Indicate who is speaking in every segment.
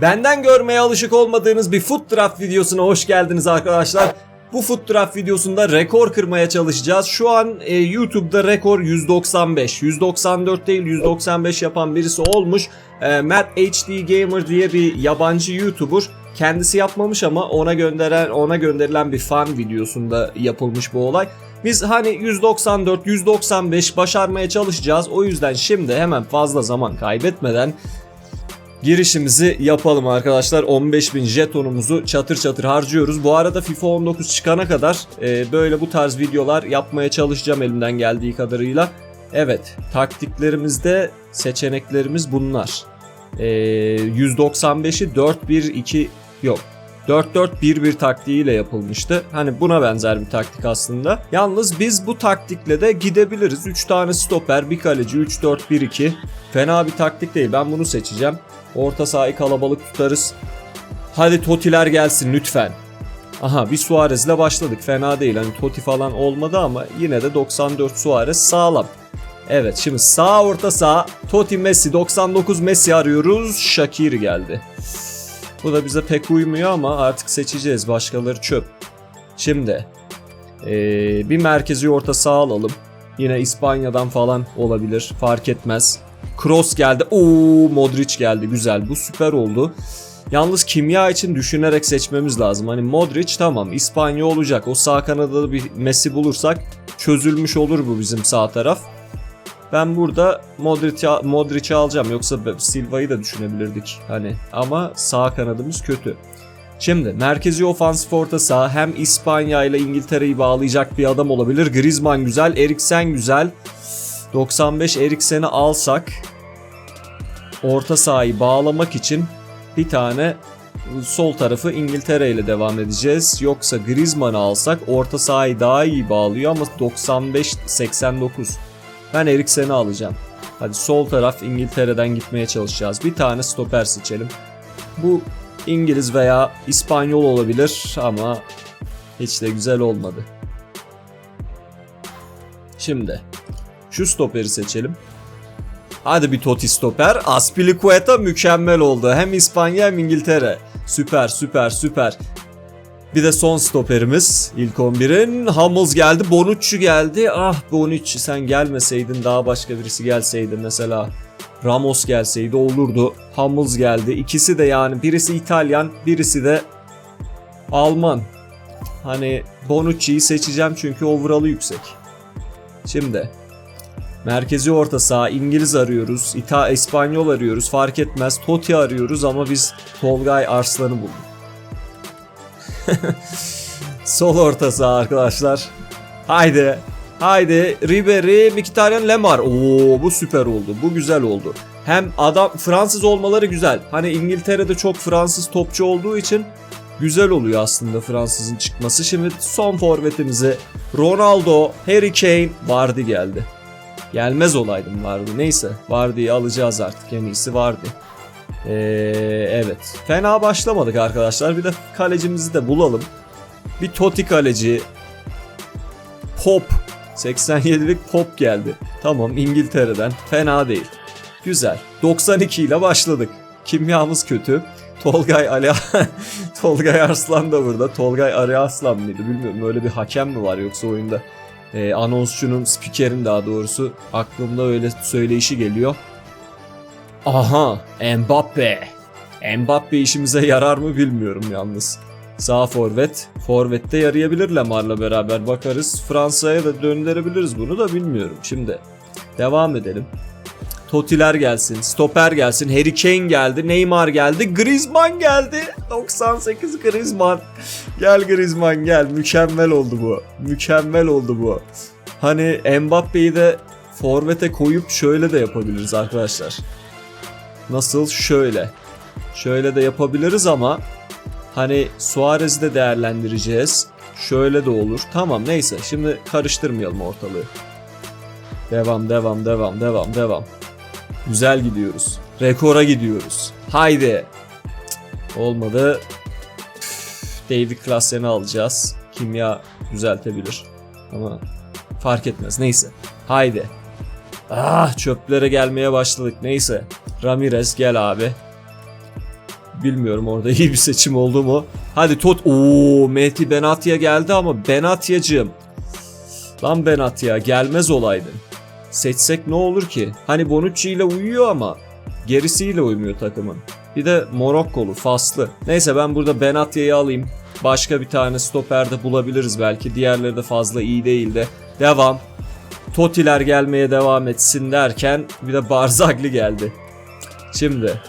Speaker 1: Benden görmeye alışık olmadığınız bir foot draft videosuna hoş geldiniz arkadaşlar. Bu foot draft videosunda rekor kırmaya çalışacağız. Şu an e, YouTube'da rekor 195. 194 değil 195 yapan birisi olmuş. E, Matt HD Gamer diye bir yabancı YouTuber. Kendisi yapmamış ama ona gönderen ona gönderilen bir fan videosunda yapılmış bu olay. Biz hani 194 195 başarmaya çalışacağız. O yüzden şimdi hemen fazla zaman kaybetmeden girişimizi yapalım arkadaşlar. 15.000 jetonumuzu çatır çatır harcıyoruz. Bu arada FIFA 19 çıkana kadar e, böyle bu tarz videolar yapmaya çalışacağım elimden geldiği kadarıyla. Evet taktiklerimizde seçeneklerimiz bunlar. E, 195'i 4-1-2 yok 4-4-1-1 taktiğiyle yapılmıştı. Hani buna benzer bir taktik aslında. Yalnız biz bu taktikle de gidebiliriz. 3 tane stoper, bir kaleci, 3-4-1-2. Fena bir taktik değil. Ben bunu seçeceğim. Orta sahayı kalabalık tutarız. Hadi Totiler gelsin lütfen. Aha bir Suarez'le başladık. Fena değil. Hani Toti falan olmadı ama yine de 94 Suarez sağlam. Evet şimdi sağ orta sağ Totti Messi 99 Messi arıyoruz. Shakir geldi. Bu da bize pek uymuyor ama artık seçeceğiz. Başkaları çöp. Şimdi ee, bir merkezi orta sağ alalım. Yine İspanya'dan falan olabilir. Fark etmez. Kroos geldi. Oo Modric geldi. Güzel. Bu süper oldu. Yalnız kimya için düşünerek seçmemiz lazım. Hani Modric tamam İspanya olacak. O sağ kanada bir Messi bulursak çözülmüş olur bu bizim sağ taraf. Ben burada Modric'i Modric alacağım. Yoksa Silva'yı da düşünebilirdik. Hani ama sağ kanadımız kötü. Şimdi merkezi ofansif orta saha hem İspanya ile İngiltere'yi bağlayacak bir adam olabilir. Griezmann güzel, Eriksen güzel. 95 Eriksen'i alsak orta sahayı bağlamak için bir tane sol tarafı İngiltere ile devam edeceğiz. Yoksa Griezmann'ı alsak orta sahayı daha iyi bağlıyor ama 95-89. Ben Eriksen'i alacağım. Hadi sol taraf İngiltere'den gitmeye çalışacağız. Bir tane stoper seçelim. Bu İngiliz veya İspanyol olabilir ama hiç de güzel olmadı. Şimdi şu stoperi seçelim. Hadi bir Totti stoper. Aspilicueta mükemmel oldu. Hem İspanya hem İngiltere. Süper süper süper. Bir de son stoperimiz ilk 11'in Hummels geldi, Bonucci geldi. Ah Bonucci sen gelmeseydin daha başka birisi gelseydi mesela. Ramos gelseydi olurdu. Hummels geldi. İkisi de yani birisi İtalyan, birisi de Alman. Hani Bonucci'yi seçeceğim çünkü overall'ı yüksek. Şimdi merkezi orta saha İngiliz arıyoruz, İta İspanyol arıyoruz fark etmez. Totti arıyoruz ama biz Tolgay Arslan'ı bulduk. Sol orta saha arkadaşlar. Haydi. Haydi. Ribery, Mkhitaryan, Lemar. Oo bu süper oldu. Bu güzel oldu. Hem adam Fransız olmaları güzel. Hani İngiltere'de çok Fransız topçu olduğu için güzel oluyor aslında Fransızın çıkması. Şimdi son forvetimize Ronaldo, Harry Kane, Vardy geldi. Gelmez olaydım Vardy. Neyse Vardy'yi alacağız artık. En iyisi Vardy. Ee, evet. Fena başlamadık arkadaşlar. Bir de kalecimizi de bulalım. Bir Totti kaleci. Pop. 87'lik Pop geldi. Tamam İngiltere'den. Fena değil. Güzel. 92 ile başladık. Kimyamız kötü. Tolgay Ali Tolgay Arslan da burada. Tolgay Ali Arslan mıydı bilmiyorum. Öyle bir hakem mi var yoksa oyunda? Ee, anonsçunun, spikerin daha doğrusu aklımda öyle söyleyişi geliyor. Aha Mbappe. Mbappe işimize yarar mı bilmiyorum yalnız. Sağ forvet. Forvette yarayabilir Lamar'la beraber bakarız. Fransa'ya da döndürebiliriz bunu da bilmiyorum. Şimdi devam edelim. Totiler gelsin, stoper gelsin, Harry Kane geldi, Neymar geldi, Griezmann geldi. 98 Griezmann. Gel Griezmann gel. Mükemmel oldu bu. Mükemmel oldu bu. Hani Mbappe'yi de forvete koyup şöyle de yapabiliriz arkadaşlar. Nasıl? Şöyle. Şöyle de yapabiliriz ama hani Suarez'i de değerlendireceğiz. Şöyle de olur. Tamam neyse şimdi karıştırmayalım ortalığı. Devam devam devam devam devam. Güzel gidiyoruz. Rekora gidiyoruz. Haydi. Olmadı. David Klassen'i alacağız. Kimya düzeltebilir. Ama fark etmez. Neyse. Haydi. Ah çöplere gelmeye başladık. Neyse. Ramirez gel abi. Bilmiyorum orada iyi bir seçim oldu mu. Hadi Tot. Oo Mehdi Benatya geldi ama Benatyacığım. Lan Benatya gelmez olaydın. Seçsek ne olur ki? Hani Bonucci ile uyuyor ama gerisiyle uymuyor takımın. Bir de Morokkolu, Faslı. Neyse ben burada Benatya'yı alayım. Başka bir tane stoperde bulabiliriz belki. Diğerleri de fazla iyi değil de. Devam. Totiler gelmeye devam etsin derken bir de Barzagli geldi. Şimdi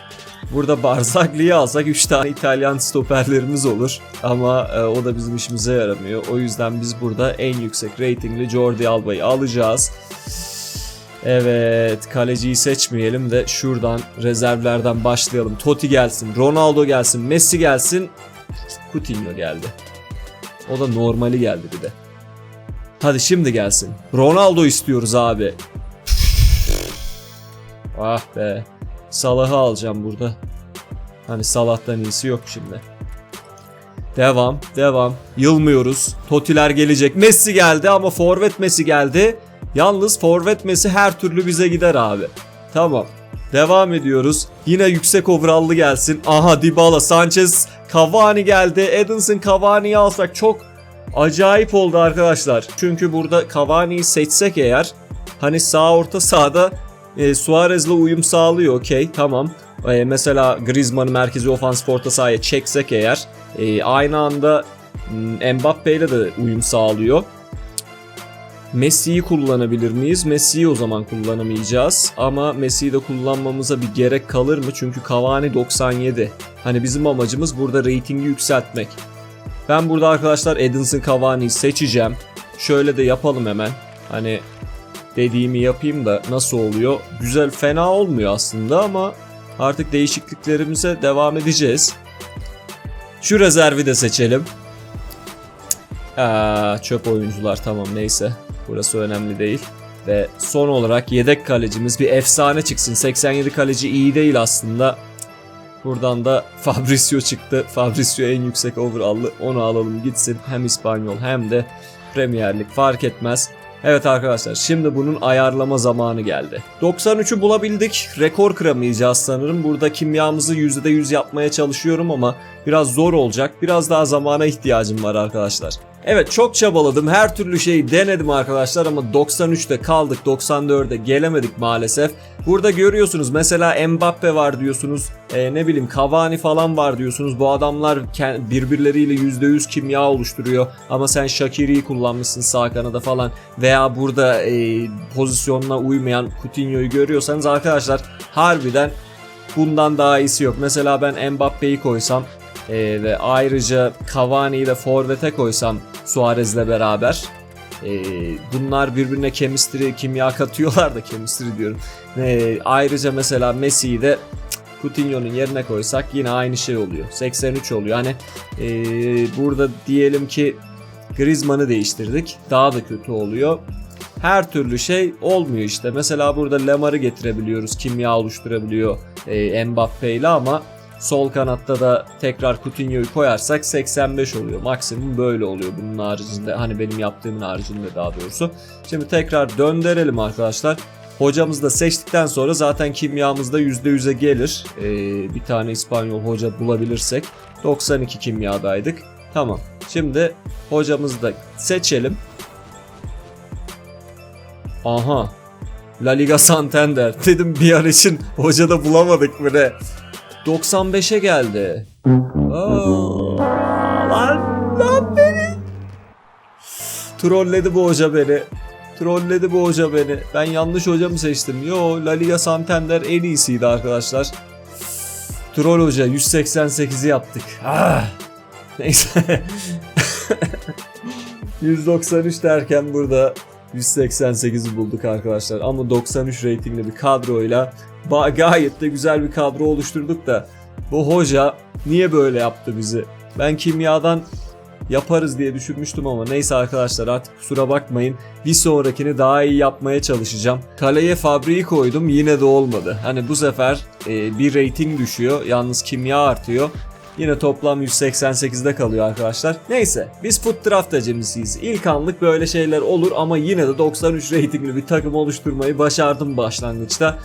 Speaker 1: burada Barzagli'yi alsak 3 tane İtalyan stoperlerimiz olur. Ama e, o da bizim işimize yaramıyor. O yüzden biz burada en yüksek ratingli Jordi Alba'yı alacağız. Evet kaleciyi seçmeyelim de şuradan rezervlerden başlayalım. Totti gelsin, Ronaldo gelsin, Messi gelsin. Coutinho geldi. O da normali geldi bir de. Hadi şimdi gelsin. Ronaldo istiyoruz abi. Ah be. Salah'ı alacağım burada. Hani Salah'tan iyisi yok şimdi. Devam, devam. Yılmıyoruz. Totiler gelecek. Messi geldi ama forvet Messi geldi. Yalnız forvet Messi her türlü bize gider abi. Tamam. Devam ediyoruz. Yine yüksek overall'lı gelsin. Aha Dybala, Sanchez, Cavani geldi. Edinson Cavani'yi alsak çok acayip oldu arkadaşlar. Çünkü burada Cavani'yi seçsek eğer hani sağ orta sahada e, Suarez'le uyum sağlıyor okey tamam. E, mesela Griezmann'ı merkezi ofans orta sahaya çeksek eğer e, aynı anda m, Mbappe ile de uyum sağlıyor. Messi'yi kullanabilir miyiz? Messi'yi o zaman kullanamayacağız. Ama Messi'yi de kullanmamıza bir gerek kalır mı? Çünkü Cavani 97. Hani bizim amacımız burada reytingi yükseltmek. Ben burada arkadaşlar Edinson Cavani'yi seçeceğim. Şöyle de yapalım hemen. Hani dediğimi yapayım da nasıl oluyor? Güzel fena olmuyor aslında ama artık değişikliklerimize devam edeceğiz. Şu rezervi de seçelim. Aa, çöp oyuncular tamam neyse. Burası önemli değil. Ve son olarak yedek kalecimiz bir efsane çıksın. 87 kaleci iyi değil aslında. Buradan da Fabricio çıktı. Fabricio en yüksek overall'lı. Onu alalım gitsin. Hem İspanyol hem de Premier Lig fark etmez. Evet arkadaşlar şimdi bunun ayarlama zamanı geldi. 93'ü bulabildik. Rekor kıramayacağız sanırım. Burada kimyamızı %100 yapmaya çalışıyorum ama biraz zor olacak. Biraz daha zamana ihtiyacım var arkadaşlar. Evet çok çabaladım. Her türlü şeyi denedim arkadaşlar ama 93'te kaldık. 94'e gelemedik maalesef. Burada görüyorsunuz mesela Mbappe var diyorsunuz. e, ne bileyim Cavani falan var diyorsunuz. Bu adamlar birbirleriyle %100 kimya oluşturuyor. Ama sen Shaqiri'yi kullanmışsın sağ kanada falan. Veya burada e, pozisyonuna uymayan Coutinho'yu görüyorsanız arkadaşlar harbiden bundan daha iyisi yok. Mesela ben Mbappe'yi koysam e, ve ayrıca Cavani'yi de forvete koysam Suarez'le beraber e, bunlar birbirine chemistry, kimya katıyorlar da chemistry diyorum. E, ayrıca mesela Messi'yi de Coutinho'nun yerine koysak yine aynı şey oluyor. 83 oluyor. Hani e, burada diyelim ki Griezmann'ı değiştirdik. Daha da kötü oluyor. Her türlü şey olmuyor işte. Mesela burada Lamar'ı getirebiliyoruz. Kimya oluşturabiliyor e, Mbappe ile ama sol kanatta da tekrar Coutinho'yu koyarsak 85 oluyor. Maksimum böyle oluyor bunun haricinde. Hani benim yaptığımın haricinde daha doğrusu. Şimdi tekrar döndürelim arkadaşlar. Hocamızı da seçtikten sonra zaten kimyamız da %100'e gelir. Ee, bir tane İspanyol hoca bulabilirsek. 92 kimyadaydık. Tamam. Şimdi hocamızı da seçelim. Aha. La Liga Santander. Dedim bir an için hoca da bulamadık mı ne? 95'e geldi. Aa, lan, lan beni. Trolledi bu hoca beni. Trolledi bu hoca beni. Ben yanlış hocamı seçtim. Yo La Liga Santander en iyisiydi arkadaşlar. Troll hoca 188'i yaptık. Ah. Neyse. 193 derken burada 188'i bulduk arkadaşlar. Ama 93 reytingli bir kadroyla gayet de güzel bir kadro oluşturduk da bu hoca niye böyle yaptı bizi? Ben kimyadan yaparız diye düşünmüştüm ama neyse arkadaşlar artık kusura bakmayın. Bir sonrakini daha iyi yapmaya çalışacağım. Kaleye Fabri'yi koydum yine de olmadı. Hani bu sefer e, bir rating düşüyor yalnız kimya artıyor. Yine toplam 188'de kalıyor arkadaşlar. Neyse biz Foot Draft acemisiyiz. İlk anlık böyle şeyler olur ama yine de 93 reytingli bir takım oluşturmayı başardım başlangıçta.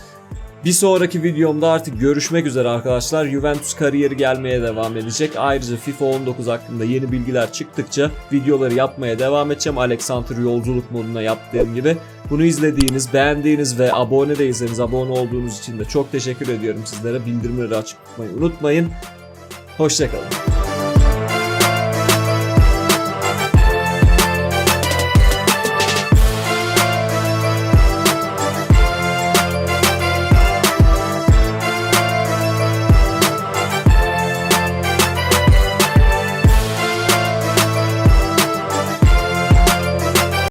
Speaker 1: Bir sonraki videomda artık görüşmek üzere arkadaşlar. Juventus kariyeri gelmeye devam edecek. Ayrıca FIFA 19 hakkında yeni bilgiler çıktıkça videoları yapmaya devam edeceğim. Alexander yolculuk moduna yaptığım gibi. Bunu izlediğiniz, beğendiğiniz ve abone değilseniz abone olduğunuz için de çok teşekkür ediyorum sizlere. Bildirimleri açık tutmayı unutmayın. Hoşçakalın.